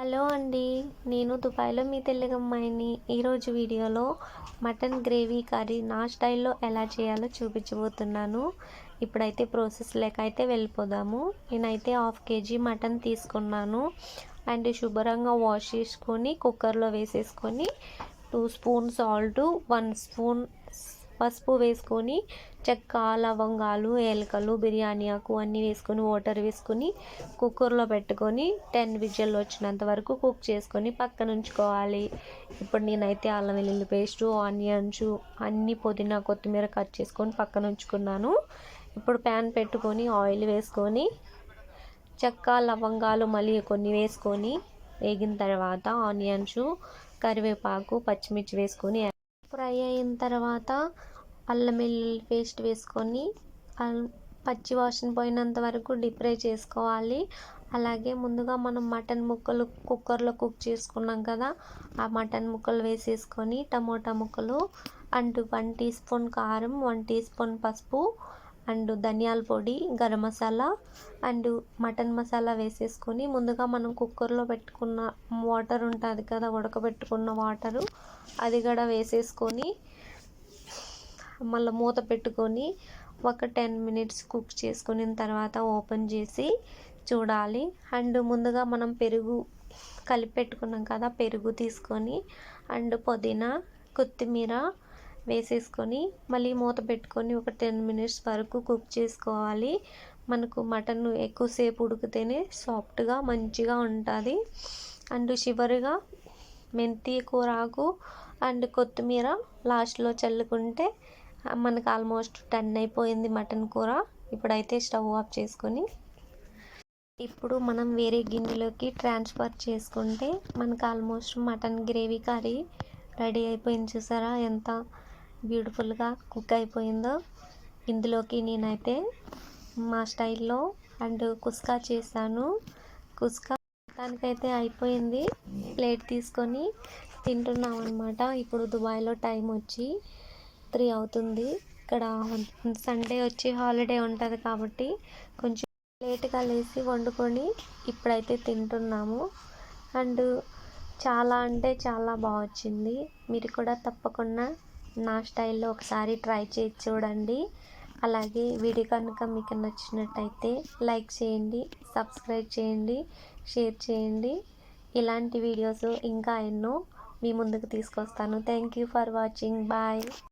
Hello అండి నేను దుబాయ్లో మీ తెలుగమ్మాయిని. ఈరోజు వీడియోలో మటన్ గ్రేవీ కర్రీ నా స్టైల్లో ఎలా చేయాలో చూపించబోతున్నాను. ఇప్పుడైతే ప్రాసెస్ లేక అయితే వెళ్ళిపోదాము. నేనైతే హాఫ్ కేజీ మటన్ తీసుకున్నాను. అండ్ శుభ్రంగా వాష్ చేసుకొని కుక్కర్లో వేసేసుకొని two spoon salt one spoon పసుపు వేసుకొని చెక్క లవంగాలు ఏలకలు బిర్యానీ ఆకు అన్నీ వేసుకొని వాటర్ వేసుకొని కుక్కర్లో పెట్టుకొని టెన్ విజిల్ వచ్చినంత వరకు కుక్ చేసుకొని పక్కన ఉంచుకోవాలి. ఇప్పుడు నేనైతే అల్లం వెల్లుల్లి పేస్టు ఆనియన్స్ అన్ని పుదీనా కొత్తిమీర కట్ చేసుకొని పక్కన ఉంచుకున్నాను. ఇప్పుడు ప్యాన్ పెట్టుకొని ఆయిల్ వేసుకొని చెక్క లవంగాలు మళ్ళీ కొన్ని వేసుకొని వేగిన తర్వాత ఆనియన్స్ కరివేపాకు పచ్చిమిర్చి వేసుకొని ఫ్రై అయిన తర్వాత అల్లం వెల్లుల్లి పేస్ట్ వేసుకొని పచ్చి వాసన పోయినంత వరకు డీప్ ఫ్రై చేసుకోవాలి. అలాగే ముందుగా మనం మటన్ ముక్కలు కుక్కర్లో కుక్ చేసుకున్నాం కదా ఆ మటన్ ముక్కలు వేసేసుకొని టమోటా ముక్కలు అండ్ వన్ టీ స్పూన్ కారం వన్ టీ స్పూన్ పసుపు అండ్ ధనియాల పొడి గరం మసాలా అండ్ మటన్ మసాలా వేసేసుకొని ముందుగా మనం కుక్కర్లో పెట్టుకున్న వాటర్ ఉంటుంది కదా ఉడకబెట్టుకున్న వాటరు అది కూడా వేసేసుకొని మళ్ళీ మూత పెట్టుకొని ఒక టెన్ మినిట్స్ కుక్ చేసుకున్న తర్వాత ఓపెన్ చేసి చూడాలి. అండ్ ముందుగా మనం పెరుగు కలిపి పెట్టుకున్నాం కదా పెరుగు తీసుకొని అండ్ పుదీనా కొత్తిమీర వేసేసుకొని మళ్ళీ మూత పెట్టుకొని ఒక టెన్ మినిట్స్ వరకు కుక్ చేసుకోవాలి. మనకు మటన్ ఎక్కువసేపు ఉడికితేనే సాఫ్ట్గా మంచిగా ఉంటుంది. అండ్ చివరిగా మెంతి కూరాకు అండ్ కొత్తిమీర లాస్ట్లో చల్లుకుంటే మనకు ఆల్మోస్ట్ టెన్ అయిపోయింది మటన్ కూర. ఇప్పుడైతే స్టవ్ ఆఫ్ చేసుకొని ఇప్పుడు మనం వేరే గిన్నెలోకి ట్రాన్స్ఫర్ చేసుకుంటే మనకు almost mutton gravy curry ready అయిపోయింది చూసారా? ఎంత బ్యూటిఫుల్గా కుక్ అయిపోయిందో. ఇందులోకి నేనైతే మా స్టైల్లో అండ్ కుస్కా చేశాను. కుస్కా దానికైతే అయిపోయింది. ప్లేట్ తీసుకొని తింటున్నాం అనమాట ఇప్పుడు దుబాయ్లో టైం వచ్చి త్రీ అవుతుంది. ఇక్కడ సండే వచ్చి హాలిడే ఉంటుంది కాబట్టి కొంచెం లేట్గా లేచి వండుకొని ఇప్పుడైతే తింటున్నాము. అండ్ చాలా అంటే చాలా బాగా వచ్చింది మీరు కూడా తప్పకుండా నా స్టైల్లో ఒకసారి ట్రై చేసి చూడండి. అలాగే వీడియో కనుక మీకు నచ్చినట్టయితే లైక్ చేయండి సబ్స్క్రైబ్ చేయండి షేర్ చేయండి. ఇలాంటి వీడియోస్ ఇంకా ఎన్నో మీ ముందుకు తీసుకొస్తాను. Thank you for watching. Bye.